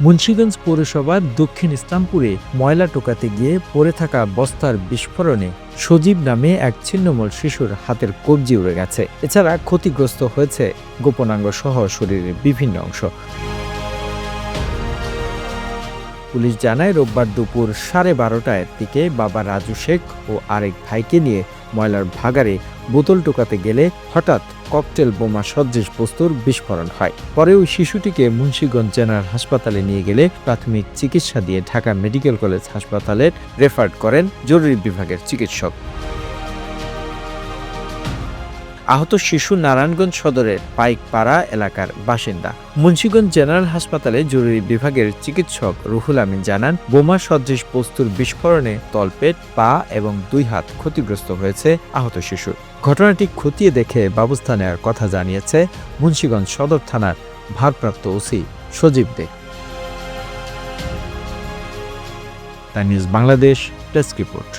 মুন্সিগঞ্জ পৌরসভার দক্ষিণ ইসলামপুরে ময়লা টোকাতে গিয়ে পড়ে থাকা বস্তার বিস্ফোরণে সজীব নামে এক ছিন্নমূল শিশুর হাতের কবজি উড়ে গেছে। এছাড়া ক্ষতিগ্রস্ত হয়েছে গোপনাঙ্গ সহ শরীরের বিভিন্ন অংশ। পুলিশ জানায়, রোববার দুপুর সাড়ে বারোটার দিকে বাবা রাজু শেখ ও আরেক ভাইকে নিয়ে ময়লার ভাগারে বোতল টোকাতে গেলে হঠাৎ ককটেল বোমা সদৃশ বস্তুর বিস্ফোরণ হয়। পরে ওই শিশুটিকে মুন্সীগঞ্জ জেনারেল হাসপাতালে নিয়ে গেলে প্রাথমিক চিকিৎসা দিয়ে ঢাকা মেডিকেল কলেজ হাসপাতালে রেফার করেন জরুরি বিভাগের চিকিৎসক। আহত শিশু নারায়ণগঞ্জ সদরের পাইকপাড়া এলাকার বাসিন্দা। মুন্সিগঞ্জ জেনারেল হাসপাতালে জরুরি বিভাগের চিকিৎসক রুহুল আমিন জানান, বোমা সদৃশ বস্তুর বিস্ফোরণে তলপেট, পা এবং দুই হাত ক্ষতিগ্রস্ত হয়েছে আহত শিশুর ঘটনাটি খতিয়ে দেখে ব্যবস্থা নেওয়ার কথা জানিয়েছে মুন্সিগঞ্জ সদর থানার ভারপ্রাপ্ত ওসি সজীব দে। তাই নিউজ বাংলাদেশ ডেস্ক রিপোর্ট।